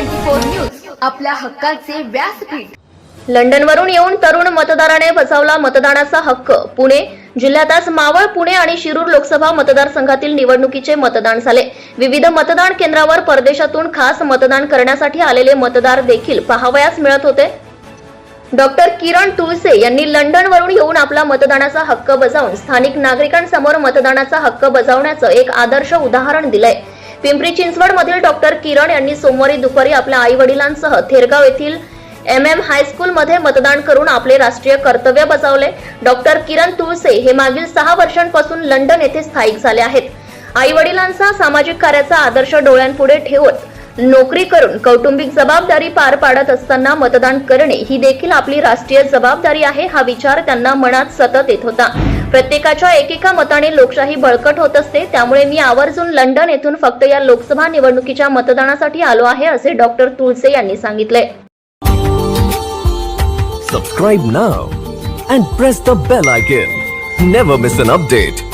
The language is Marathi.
फोर न्यूज आपल्या हक्काचे व्यासपीठ. लंडनवरून येऊन तरुण मतदाराने बजावला मतदानाचा हक्क. पुणे जिल्ह्यात आज मावळ पुणे आणि शिरूर लोकसभा मतदारसंघातील निवडणुकीचे मतदान झाले. विविध मतदान केंद्रावर परदेशातून खास मतदान करण्यासाठी आलेले मतदार देखील पाहावयास मिळत होते. डॉक्टर किरण तुळसे यांनी लंडनवरून येऊन आपला मतदानाचा हक्क बजावून स्थानिक नागरिकांसमोर मतदानाचा हक्क बजावण्याचं एक आदर्श उदाहरण दिलंय. पिंपरी चिंचवड मधील डॉक्टर किरण यांनी सोमवारी दुपारी आपल्या आई वडिलांसह थेरगाव येथील एम एम हायस्कूल मध्ये मतदान करून आपले राष्ट्रीय कर्तव्य बजावले. डॉक्टर किरण तुळसे हे मागील सहा वर्षांपासून लंडन येथे स्थायिक झाले आहेत. आई वडिलांचा सामाजिक कार्याचा आदर्श डोळ्यांपुढे ठेवत नोकरी करून कौटुंबिक जबाबदारी पार पाडत असताना मतदान करणे ही देखील आपली राष्ट्रीय जबाबदारी आहे हा विचार त्यांना मनात सतत येत होता. प्रत्येकाच्या एकेका मताने लोकशाही बळकट होत असते त्यामुळे मी आवर्जून लंडन येथून फक्त या लोकसभा निवडणुकीच्या मतदानासाठी आलो आहे असे डॉक्टर तुळसे यांनी सांगितले. Subscribe now and press the bell icon never miss an update